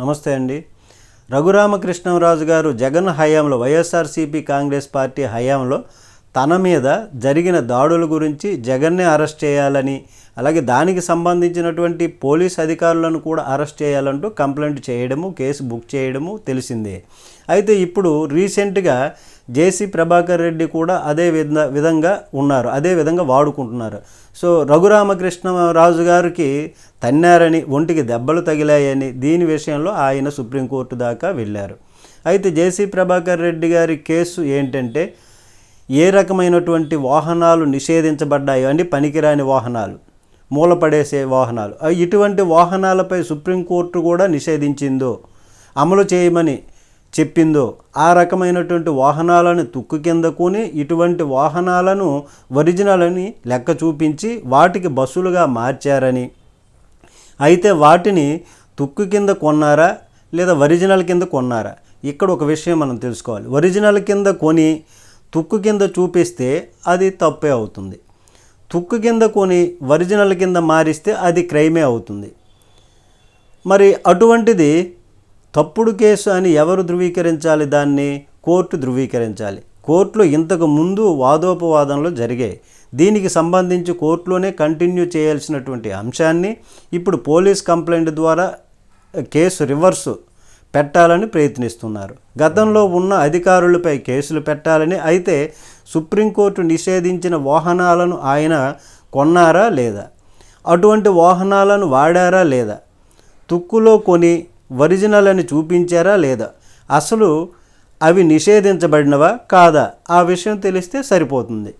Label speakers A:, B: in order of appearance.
A: నమస్తే అండి. రఘురామకృష్ణరాజు గారు జగన్ హయాంలో వైఎస్ఆర్సీపీ కాంగ్రెస్ పార్టీ హయాంలో తన మీద జరిగిన దాడుల గురించి జగన్నే అరెస్ట్ చేయాలని అలాగే దానికి సంబంధించినటువంటి పోలీస్ అధికారులను కూడా అరెస్ట్ చేయాలంటూ కంప్లైంట్ చేయడము కేసు బుక్ చేయడము తెలిసిందే. అయితే ఇప్పుడు రీసెంట్గా జేసీ ప్రభాకర్ రెడ్డి కూడా అదే విధ విధంగా ఉన్నారు అదే విధంగా వాడుకుంటున్నారు. సో రఘురామకృష్ణరాజు గారికి తన్నారని ఒంటికి దెబ్బలు తగిలాయని దీని విషయంలో ఆయన సుప్రీంకోర్టు దాకా వెళ్ళారు. అయితే జేసీ ప్రభాకర్ రెడ్డి గారి కేసు ఏంటంటే ఏ రకమైనటువంటి వాహనాలు నిషేధించబడ్డాయో అని పనికిరాని వాహనాలు మూలపడేసే వాహనాలు. ఇటువంటి వాహనాలపై సుప్రీంకోర్టు కూడా నిషేధించిందో అమలు చేయమని చెప్పిందో ఆ రకమైనటువంటి వాహనాలను తుక్కు కింద కొని ఇటువంటి వాహనాలను ఒరిజినల్ అని లెక్క చూపించి వాటికి బస్సులుగా మార్చారని. అయితే వాటిని తుక్కు కింద కొన్నారా? లేదా ఒరిజినల్ కింద కొన్నారా? ఇక్కడ ఒక విషయం మనం తెలుసుకోవాలి. ఒరిజినల్ కింద కొని తుక్కు కింద చూపిస్తే అది తప్పే అవుతుంది. తుక్కు కింద కొని ఒరిజినల్ కింద మారిస్తే అది క్రైమే అవుతుంది. మరి అటువంటిది తప్పుడు కేసు అని ఎవరు ధృవీకరించాలి దాన్ని? కోర్టు ధృవీకరించాలి. కోర్టులో ఇంతకు ముందు వాదోపవాదనలు జరిగాయి దీనికి సంబంధించి కోర్టులోనే కంటిన్యూ చేయాల్సినటువంటి అంశాన్ని ఇప్పుడు పోలీస్ కంప్లైంట్ ద్వారా కేసు రివర్సు పెట్టాలని ప్రయత్నిస్తున్నారు. గతంలో ఉన్న అధికారులపై కేసులు పెట్టాలని అయితే సుప్రీంకోర్టు నిషేధించిన వాహనాలను ఆయన కొన్నారా లేదా? అటువంటి వాహనాలను వాడారా లేదా? తుక్కులో కొని ఒరిజినల్ అని చూపించారా లేదా? అసలు అవి నిషేధించబడినవా కాదా? ఆ విషయం తెలిస్తే సరిపోతుంది.